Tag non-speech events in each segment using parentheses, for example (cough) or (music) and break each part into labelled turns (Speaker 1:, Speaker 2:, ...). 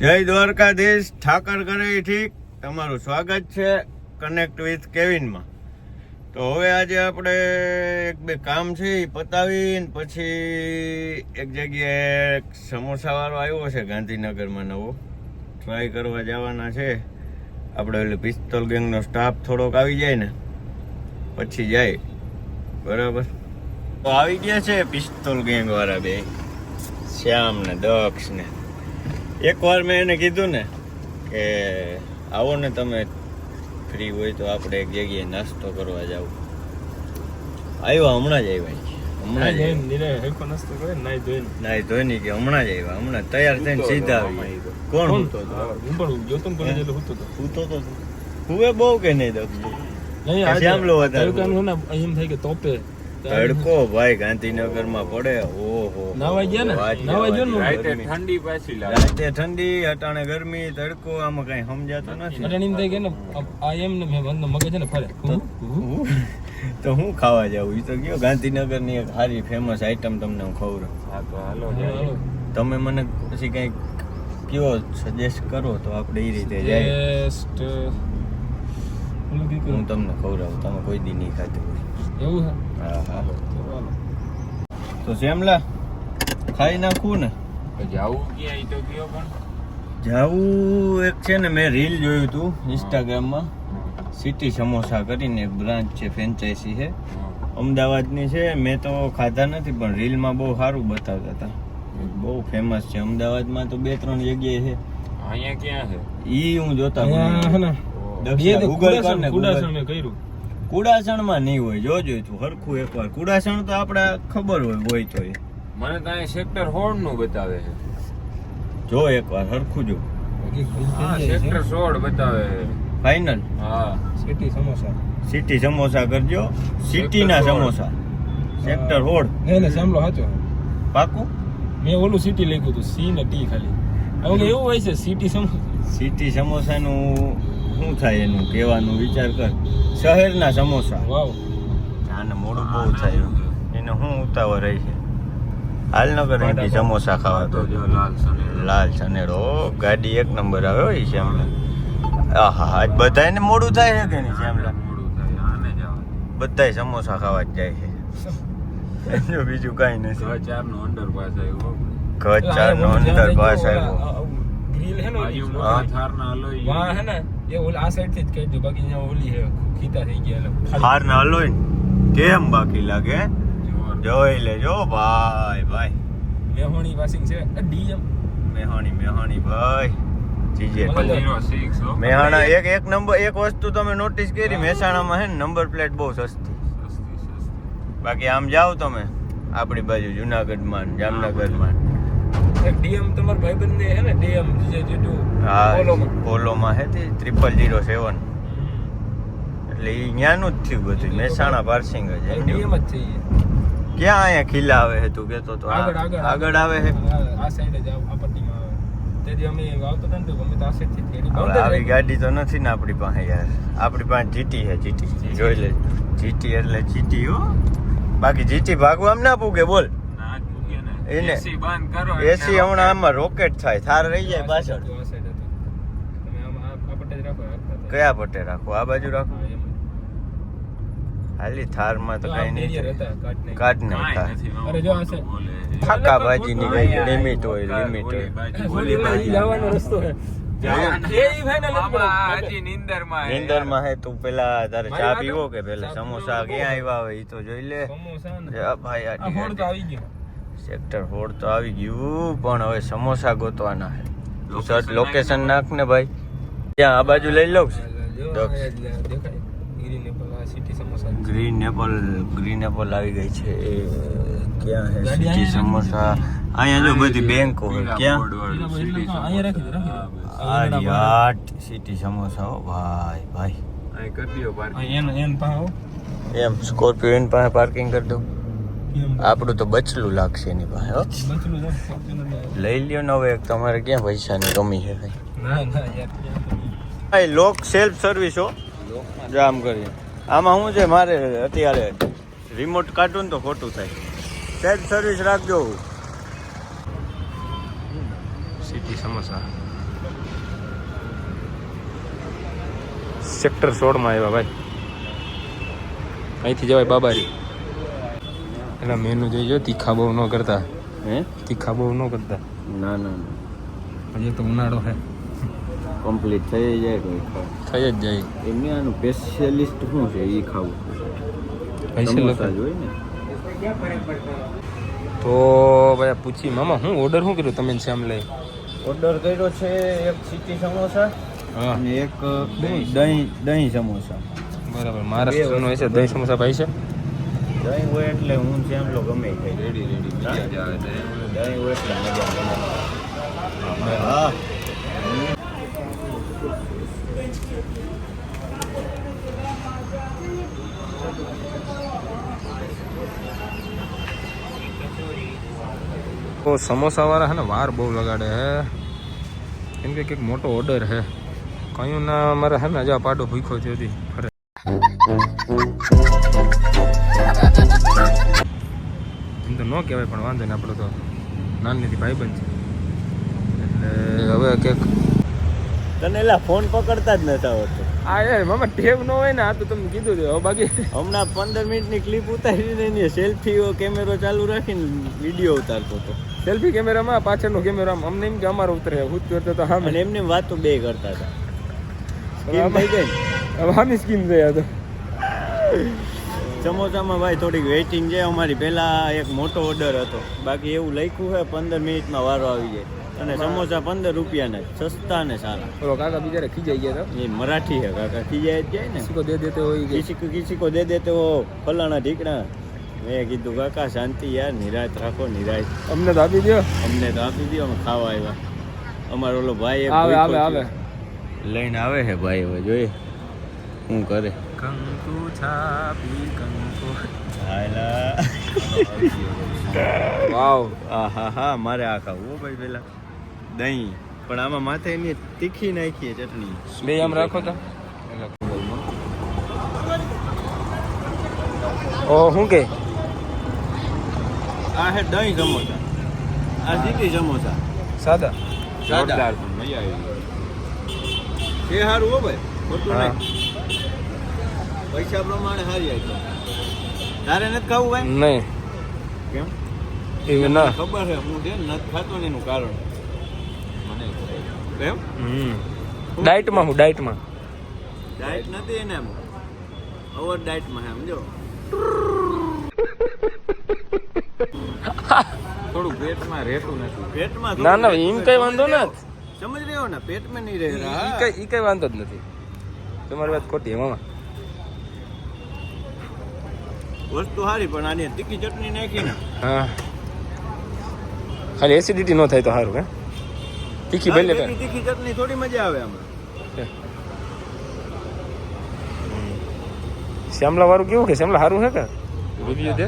Speaker 1: જય દ્વારકાધીશ, ઠાકર કરે ઠીક. તમારું સ્વાગત છે કનેક્ટ વિથ કેવિનમાં તો હવે આજે આપણે એક બે કામ છે એ પતાવીને પછી એક જગ્યાએ સમોસાવાળો આવ્યો છે ગાંધીનગરમાં નવો. ટ્રાય કરવા જવાના છે. આપણે એટલે પિસ્તોલ ગેંગનો સ્ટાફ થોડોક આવી જાય ને. પછી જાય. બરાબર? તો આવી ગયા છે પિસ્તોલ ગેંગવાળા બે. શ્યામ ને દક્ષ ને. એકવાર મેં એને કીધું ને કે આવો ને તમે ફ્રી હોય તો આપણે એક જગ્યાએ નાસ્તો કરવા જાવ. આવ્યા હમણાં જ આવ્યા હમણાં જ. નાઈ ધોઈ કે હમણાં જ આવ્યા હમણાં તૈયાર થઈને સીધા આવી કોણ હું તો હુએ બહુ કે નહીં શ્યામલો વધારે તડકો ભાઈ ગાંધીનગરમાં પડે. ઓહો.
Speaker 2: નાવાઈ ગયા ને?
Speaker 1: વાત
Speaker 2: નાવાઈ ને?
Speaker 3: રાતે ઠંડી પાછી લાગે.
Speaker 1: રાતે ઠંડી અટાણે ગરમી તડકો આમાં કઈ સમજાતો નથી.
Speaker 2: મગજ છે ને ફરે.
Speaker 1: તો હું? ખાવા જાઉં? તો ગયો ગાંધીનગરની એક સારી ફેમસ આઈટમ તમને હું ખવડાવું
Speaker 3: હા તો હાલો
Speaker 1: તમે મને પછી કઈ કયો સજેસ્ટ કરો તો આપણે એ રીતે જાય. હું તમને ખવડાવું તમે કોઈ દી નહીં ખાધું
Speaker 2: એવું તો
Speaker 1: શ્યામલા ખાઈ નાખવું ને.
Speaker 3: જાવું ક્યાં તો કયો પણ?
Speaker 1: જાવું એક છે ને મેં રીલ જોયું હતું ઇન્સ્ટાગ્રામમાં સિટી સમોસા કરીને એક બ્રાન્ચ છે ફ્રેન્ચાઇઝી છે. અમદાવાદની છે મેં તો ખાધા નથી પણ રીલમાં બહુ સારું બતાવતા હતા. બહુ ફેમસ છે. અમદાવાદમાં તો બે ત્રણ જગ્યાએ છે.
Speaker 3: અહીંયા ક્યાં છે?
Speaker 1: ઈ હું જોતા
Speaker 2: મેં કર્યું.
Speaker 1: કુડાસણમાં નહીં હોય જોજો તું હરખું એકવાર. કુડાસણ તો આપણે ખબર હોય હોય તો એ.
Speaker 3: મને તો અહીંયા સેક્ટર હોળનું બતાવે છે.
Speaker 1: જો એકવાર હરખું જો.
Speaker 3: સેક્ટર સોળ બતાવે
Speaker 1: ફાઇનલ
Speaker 3: હા.
Speaker 2: સિટી સમોસા.
Speaker 1: સિટી સમોસા કરજો. સિટીના. સમોસા. સેક્ટર હોળ
Speaker 2: નહીં ને સાંભળો સાચો
Speaker 1: પાકું?
Speaker 2: મેં ઓલું સિટી લખ્યું હતું સી ને ટી ખાલી. હવે એવું? હોય છે સિટી સમોસા.
Speaker 1: સિટી સમોસાનું શું થાય એનું કહેવાનું વિચાર કર. શહેરના સમોસા. આને મોડું બહુ થાય એને શું ઉતાવળ રહી છે? હાલનગર ન એથી સમોસા ખાવા
Speaker 3: તો. લાલ સનેડો.
Speaker 1: ગાડી એક નંબર આવે હોય છે એમને આહા આજ બધાને મોડું થાય છે કે નહીં શ્યામલા?
Speaker 3: મોડું થાય
Speaker 1: બધાય સમોસા ખાવા જ જાય છે. બીજું કાંઈ નથી.
Speaker 3: ચાર નો અંડર પાસ આવ્યું
Speaker 1: કચ્છ ચારનો અંદર પાસ આવ્યો.
Speaker 2: ગ્રીલ હે ને.
Speaker 3: મોટા થાર ના અલોય
Speaker 2: વાહ હે ને? એ ઓલા આ સાઈડથી જ કહી દો બાકી અહીંયા ઓલી હે ખીતા થઈ ગયા એટલે
Speaker 1: હાર ના હલોય કેમ બાકી લાગે? જોઈ લેજો ભાઈ ભાઈ.
Speaker 2: મેહોણી પાસિંગ છે. ડીએમ.
Speaker 1: મેહાણી મેહાણી ભાઈ. મેહાણા એક એક નંબર એક વસ્તુ તમે નોટિસ કરી મહેસાણામાં હે ને નંબર પ્લેટ બહુ સસ્તી.
Speaker 3: સસ્તી, સસ્તી.
Speaker 1: બાકી આમ જાઓ તમે આપણી બાજુ જુનાગઢમાં ને જામનગરમાં.
Speaker 2: એક ડીએમ તમાર ભાઈબંધ હે ને? ડીએમ જે જે ટુ પોલોમાં
Speaker 1: પોલોમાં હે તે ટ્રિપલ જીરો સેવન એટલે એ જ થયું બધું. મહેસાણા પાર્સિંગ જ
Speaker 2: ડીએમ જ છે
Speaker 1: ક્યાં અહીંયા ખીલા આવે છે તું કેતો તો?
Speaker 2: આગળ આગળ
Speaker 1: આવે છે
Speaker 2: આ આ સાઈડ જ આ આ પટ્ટીમાં આવે ગાડી
Speaker 1: તો નથી ને આપણી પાસે યાર. આપણી પાસે જીટી છે જીટી જોઈ લે. જીટી એટલે જીટી હો. બાકી જીટી ભાગવા આમ ના પૂગે બોલ. એને-
Speaker 3: એસી બંધ કરો
Speaker 1: એસી હમણાં આમાં રોકેટ થાય. થાર રહી જાય પાછળ. કયા પટ્ટે રાખો? આ બાજુ રાખો. હાલી થારમાં તો
Speaker 2: તો
Speaker 1: કઈ નહીં.
Speaker 2: કાટ
Speaker 1: થાય.
Speaker 2: હતા, કાઢ નાખ્યા.
Speaker 1: કાઢ
Speaker 3: કાંઈ.
Speaker 1: ફાકા લિમિટ હોય. લિમિટ હોય.
Speaker 2: રસ્તો
Speaker 3: નીંદરમાં હે.
Speaker 1: તું પેલા તારે ચા પીવો કે પેલા સમોસા ક્યાં આવ્યા હોય એ તો જોઈ લે.
Speaker 2: સમોસા
Speaker 1: ભાઈ
Speaker 2: આ
Speaker 1: આડી
Speaker 2: ફોડ તો
Speaker 1: આડી.
Speaker 2: આવી ગયો.
Speaker 1: સેક્ટર ફોર તો આવી ગયું પણ હવે સમોસા ગોતવાના છે.
Speaker 3: સર
Speaker 1: લોકેશન
Speaker 3: નાખી
Speaker 1: ને ભાઈ. ત્યાં આ બાજુ લઈ લઉં.
Speaker 2: ગ્રીન એપલ, આ સિટી સમોસા.
Speaker 1: ગ્રીન એપલ આવી ગઈ છે. ક્યાં હે સિટી સમોસા. અહીંયા જો બધી બેંકો ક્યાં?
Speaker 3: બોર્ડ વાળું
Speaker 2: એટલે
Speaker 3: city
Speaker 2: હા, અહીંયા રાખી દે, રાખી દે.
Speaker 3: હા, બસ.
Speaker 1: આરી આટ સિટી સમોસા હો. ભાઈ ભાઈ.
Speaker 3: કરી
Speaker 2: આવો.
Speaker 1: એમ સ્કોર્પિયો એન પાસે પાર્કિંગ કરી દઉં? આપણું તો બચલું લાગશે એની પાસે લઈ લ્યો ને હવે તમારે ક્યાં પૈસાની કમી છે ભાઈ? લોક સેલ્ફ સર્વિસ હો જામ કરી આમાં શું છે મારે અત્યારે રિમોટ કાઢું ને તો ખોટું થાય. સેલ્ફ સર્વિસ રાખજો.
Speaker 2: સિટી સમોસા. સેક્ટર સોળમાં આવ્યા ભાઈ. અહીંથી જવાય બાબારી એટલે મેનુ જોઈજો તીખા બહુ ન કરતા.
Speaker 1: હે?
Speaker 2: તીખા બહુ ન કરતા.
Speaker 1: ના ના ના.
Speaker 2: હજી તો ઉનાળો છે
Speaker 1: કમ્પ્લીટ થઈ જાય કોઈ
Speaker 2: થઈ જ જાય.
Speaker 1: એમને આનું સ્પેશિયલિસ્ટ શું છે એ ખાવું?
Speaker 2: પૈસા લખે
Speaker 1: ને.
Speaker 2: તો ભાઈ પૂછી મામા હું ઓર્ડર શું કર્યું તમે શ્યામ લઈ?
Speaker 1: ઓર્ડર કર્યો છે એક સિટી સમોસા
Speaker 2: હા.
Speaker 1: અને એક દહીં. દહીં સમોસા.
Speaker 2: બરાબર મહારાષ્ટ્રનો છે દહીં સમોસા ભાઈ છે.
Speaker 1: દહીં હોય એટલે હું જેમ લો ગમે
Speaker 3: રેડી રેડી આવે
Speaker 1: દહીં હોય એટલે મજા હા.
Speaker 2: તો સમોસાવાળા હે ને વાર બહુ લગાડે હે. કેમ કે કંઈક મોટો ઓર્ડર હે. કયું ના અમારે હે ને હજા પાડો ભૂખો થયો હતી કહેવાય પણ વાંધો ને આપણો તો નાનીથી ભાઈબંધ છે. એટલે હવે કંઈક
Speaker 1: તને એલા ફોન પકડતા જ નતા આવડતો
Speaker 2: આ યાર મામા ટેવ ન હોય ને આ તો તમે કીધું હવે બાકી.
Speaker 1: હમણાં પંદર મિનિટની ક્લિપ ઉતારીને એની સેલ્ફી કેમેરો ચાલુ રાખીને વીડિયો ઉતારતો હતો.
Speaker 2: સેલ્ફી કેમેરામાં પાછળનો કેમેરા અમને એમ કે અમારો ઉતરે હું જ કરતો તો હા
Speaker 1: અને એમને વાતો બે કરતા હતા. સ્કીમ થઈ ગઈ?
Speaker 2: હવે આની સ્કીમ આ તો.
Speaker 1: સમોસામાં ભાઈ થોડીક વેઇટિંગ છે. અમારી પહેલાં એક મોટો ઓર્ડર હતો. બાકી એવું લખ્યું છે પંદર મિનિટમાં વારો આવી જાય. અને સમોસા પંદર રૂપિયાના સસ્તા ને સારા.
Speaker 2: ઓલો કાકા બિચારા ખીજાઈ ગયા
Speaker 1: એ મરાઠી હે કાકા. ખીજાય જ જાય ને.
Speaker 2: કિસીકો દે
Speaker 1: દેતે હોય કિસીકો કિસીકો દે દેતો હો ફલાણા ઢીકણા. મેં કીધું કાકા શાંતિ યાર. નિરાત રાખો નિરાત
Speaker 2: અમને તો આપી દો
Speaker 1: અમને તો આપી દો અમે ખાવા આવ્યા. અમારો ઓલો ભાઈ
Speaker 2: આવે આવે આવે.
Speaker 1: લઈને આવે હે ભાઈ હવે જોઈએ. શું કરે?
Speaker 2: કંકુ છાપી કંકુ. વાવ.
Speaker 1: આહા હા હા મારે આ ખાવું ભાઈ પેલા. દહીં. પણ આમાં માથે એની તીખી નાખીએ ચટણી.
Speaker 2: બે આમ રાખો તો. ઓ શું કે?
Speaker 1: આ હે દહીં સમોસા. આ સીધી સમોસા.
Speaker 2: સાદા?
Speaker 3: સાદા. મજા આવી
Speaker 1: એ સારું હો ભાઈ. ખોટું નહીં. પૈસા પ્રમાણે સારી આવી તારે નથી ખાવું ભાઈ
Speaker 2: નહીં.
Speaker 1: કેમ?
Speaker 2: એવું ના.
Speaker 1: ખબર છે હું જે ને નથી ખાતો ને એનું કારણ.
Speaker 3: મને
Speaker 1: કેમ?
Speaker 2: હમ. ડાયટમાં હું ડાયટમાં.
Speaker 1: ડાયટ નથી એને એમ. ઓવર ડાયટમાં એમ સમજો.
Speaker 3: થોડું પેટમાં રહેતું નથી.
Speaker 1: પેટમાં
Speaker 2: ના ના એમ કઈ વાંધો ના
Speaker 1: સમજ રહ્યો ને પેટમાં નહીં રહે
Speaker 2: ઈ. કઈ ઈ કઈ વાંધો જ નથી. તમારી વાત ખોટી મામા.
Speaker 1: વસ્તુ સારી પણ આની તીખી ચટણી નાખીને
Speaker 2: હા. ખાલી એસિડિટી ન થાય તો સારું હે? તીખી ભલે
Speaker 1: તીખી તીખી ચટણી થોડી મજા આવે આમાં.
Speaker 2: શ્યામલા વાળું કેવું કે? શ્યામલા સારું છે કે? રિવ્યુ દે.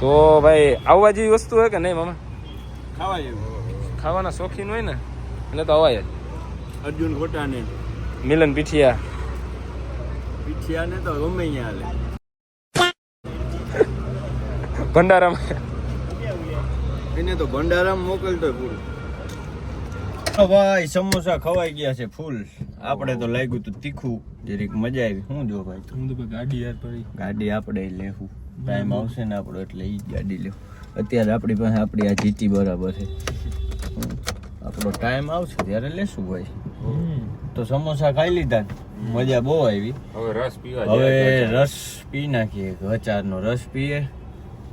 Speaker 2: તો ભાઈ આવવા જેવી વસ્તુ હોય કે નહીં મામા?
Speaker 1: ખાવા જેવું.
Speaker 2: ખાવાના શોખીન હોય ને એટલે તો અવાય જ.
Speaker 1: અર્જુન ખોટા ને
Speaker 2: મિલન પીઠિયા.
Speaker 1: પીઠિયા તો ગમે અહીંયા હાલે
Speaker 2: ભંડારામાં.
Speaker 1: એને તો ભંડારામાં મોકલતો પૂરું ભાઈ સમોસા ખવાઈ ગયા છે ફૂલ. આપણે તો લાગ્યું તું તીખું. જરીક મજા આવી. શું જો ભાઈ
Speaker 2: હું તો ગાડી યાર પડી.
Speaker 1: ગાડી આપણે લેવું. ટાઈમ આવશે ને આપણો એટલે એ જ ગાડી લેવું. અત્યારે આપણી પાસે આપણી આ જીટી બરાબર છે. આપણો ટાઈમ આવશે ત્યારે લેશું ભાઈ. તો સમોસા ખાઈ લીધા. મજા બહુ આવી.
Speaker 3: હવે રસ પીવા
Speaker 1: હવે રસ પી નાખીએ ગચારનો રસ પીએ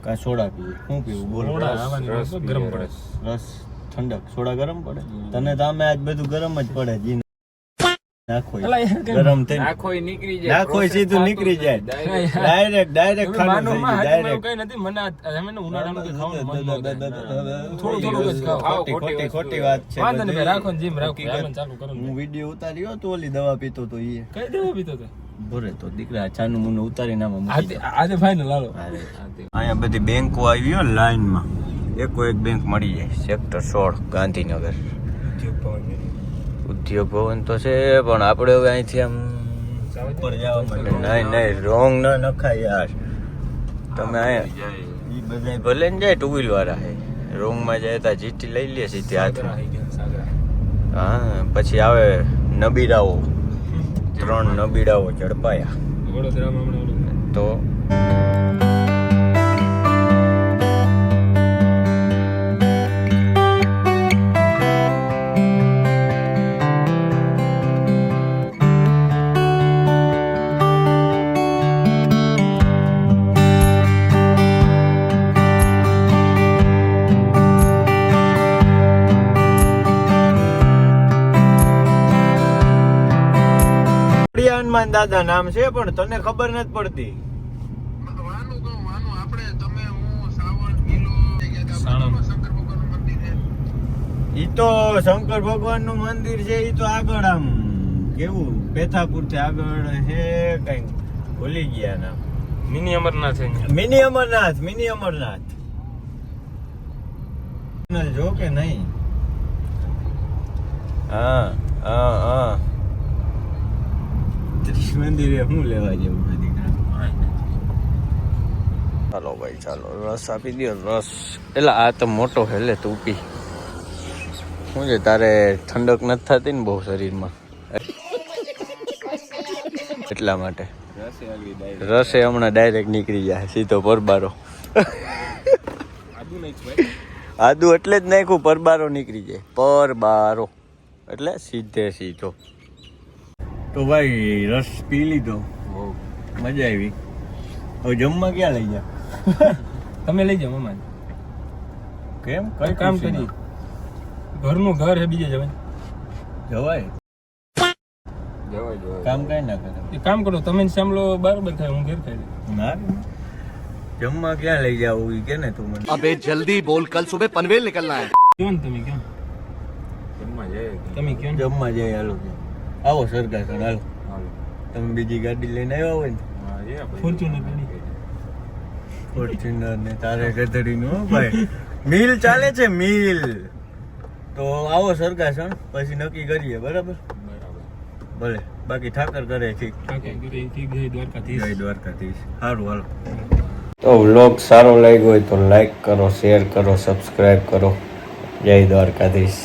Speaker 1: કા સોડા પીએ શું પીવું બોલો? રસ
Speaker 2: ગરમ પડે.
Speaker 3: રસ.
Speaker 1: રસ ઠંડક સોડા ગરમ પડે. તને તો આમે આજ બધું ગરમ જ પડે જી નાખો ઈ.
Speaker 2: અલા યાર, કેમ?
Speaker 1: ગરમ થઈ
Speaker 3: નાખોય નીકળી જાય
Speaker 1: નાખોય સીધું નીકળી જાય. ડાયરેક્ટ ડાયરેક્ટ ખાવાનું
Speaker 2: માનો
Speaker 1: થઈ
Speaker 2: માં
Speaker 1: જાય
Speaker 2: હાથમાં એવું
Speaker 1: ડાયરેક્ટ
Speaker 2: કઈ નથી મને આ- અમે ને ઉનાળાનું કંઈ ખાવાનું મન ન થાય. થોડું થોડું જ
Speaker 3: વસ્તુ.
Speaker 2: ખાઓ.
Speaker 3: ખાઓ,
Speaker 1: ખોટી
Speaker 3: ખોટી
Speaker 1: ખોટી
Speaker 3: વસ્તુ.
Speaker 1: ખોટી વાત છે
Speaker 2: વાંધો નહીં રાખો ને જીમ રાખો
Speaker 1: હકીકત.
Speaker 2: હાલો ને ચાલુ કરો
Speaker 1: હું વીડિયો ઉતાર્યો તો ઓલી દવા પીતો તો ઈ
Speaker 2: કઈ દવા પીતો તો
Speaker 1: ભરે તો દીકરા ચાનું મુનું ઉતારીને આમાં
Speaker 2: આજે ફાઈનલ હાલો
Speaker 1: અહીંયા બધી બેંકો આવી લાઈન લાઈનમાં એકો એક બેંક મળી જાય સેક્ટર સોળ ગાંધીનગર ઉદ્યોગ ભવન તો છે પણ આપણે હવે અહીંથી આમ ઉપર જવા માટે નહીં નહીં રોંગ ન નખાય યાર. તમે અહીંયા. ઈ બધા ભલે ને જાય ટુ વ્હીલ વાળા હે. રોંગમાં જાય ત્યાં જીટી લઈ લે સીધી હાથમાં હા પછી આવે નબીડાઓ. ત્રણ નબીડાઓ ઝડપાયા તો હનુમાન દાદા નામ છે પણ તને ખબર નથી પડતી. ઈ તો શંકર ભગવાનનું મંદિર છે ઈ તો આગળ આમ કેવું? પેથાપુરથી આગળ છે કઈ. ભૂલી ગયા નામ
Speaker 2: મિની અમરનાથ છે
Speaker 1: મિની અમરનાથ મિની અમરનાથ. જો કે નહીં. હા હા હા. મંદિરે હું લેવા જેવું ચાલો ભાઈ, ચાલો. રસ આપી દો રસ. એટલે આ તો મોટો હે લે તું પી શું છે, તારે ઠંડક નથી થતી ને બહુ શરીરમાં? એટલા માટે.
Speaker 3: રસે
Speaker 1: એ હમણાં ડાયરેક્ટ નીકળી જાય સીધો પરબારો.
Speaker 2: આદુ
Speaker 1: એટલે જ નાખ્યું, પરબારો નીકળી જાય. પરબારો. એટલે સીધે સીધો. તો ભાઈ રસ પી લીધો. મજા આવી. હવે જમવા ક્યાં લઈ જા (laughs)
Speaker 2: તમે લઈ જાઓ મમ્મા
Speaker 1: કેમ?
Speaker 2: કઈ કામ કરી ઘરનું ઘર હે બીજે જવાય.
Speaker 1: જવાય? કામ કઈ ના કરે.
Speaker 2: એ કામ કરો તમે સાંભળો બરાબર થાય હું ઘેર ખાઈ
Speaker 1: ના જમવા ક્યાં લઈ જાવ એ કે ને તું મને.
Speaker 4: જલ્દી બોલ કલ સુબહ પનવેલ નીકળના હે.
Speaker 2: ક્યાં તમે ક્યાં?
Speaker 3: જમવા જાય
Speaker 2: તમે ક્યાં?
Speaker 1: જમવા જાય હાલો આવો સરકાર સર હાલો.
Speaker 3: હાલો.
Speaker 1: તમે બીજી ગાડી લઈને આવ્યા હોય ને?
Speaker 3: હા એ આપણે
Speaker 2: ફોર્ચ્યુનર
Speaker 1: ફોર્ચ્યુનર ને તારે ગધડીનું હો ભાઈ. મિલ ચાલે છે મિલ. તો આવો સરગાસણ પછી નક્કી કરીએ બરાબર?
Speaker 3: બરાબર.
Speaker 1: ભલે બાકી ઠાકર કરે ઠીક જય દ્વારકાધીશ. સારું હાલો. તો વ્લોગ સારો લાગ્યો હોય તો લાઈક કરો શેર કરો સબસ્ક્રાઈબ કરો. જય દ્વારકાધીશ.